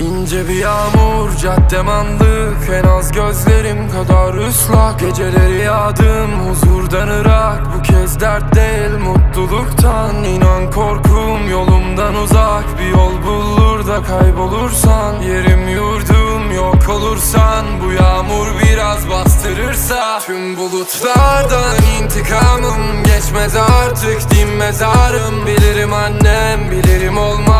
İnce bir yağmur caddem anlık En az gözlerim kadar ıslak. Geceleri yağdım huzurdan ırak. Bu kez dert değil mutluluktan İnan korkum yolumdan uzak. Bir yol bulur da kaybolursan Yerim yurdum yok olursan. Bu yağmur biraz bastırırsa Tüm bulutlardan intikamım. Geçmez artık din mezarım. Bilirim annem bilirim olmaz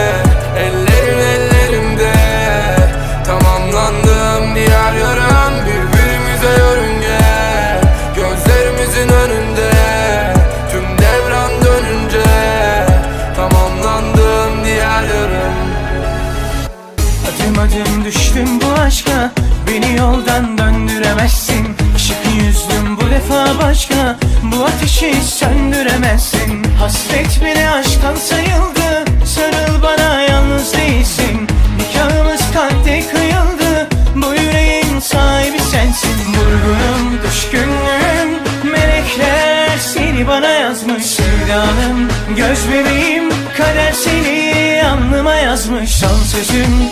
yoldan döndüremezsin. Işık yüzdüm bu defa başka Bu ateşi söndüremezsin. Hasret bile aşktan sayıldı Sarıl bana yalnız değilsin. Nikahımız kalpte kıyıldı Bu yüreğin sahibi sensin. Vurgunum, düşkünlüğüm Melekler seni bana yazmış. Sevdanım, göz bebeğim Kader seni alnıma yazmış. Son sözüm,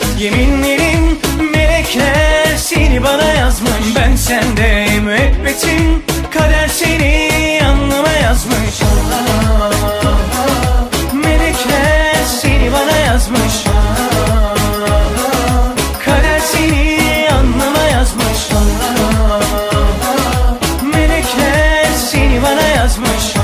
yazmış. Ben sendeyim müebbetin Kader seni anlama yazmış. Melekler seni bana yazmış. Kader seni anlama yazmış. Melekler seni bana yazmış.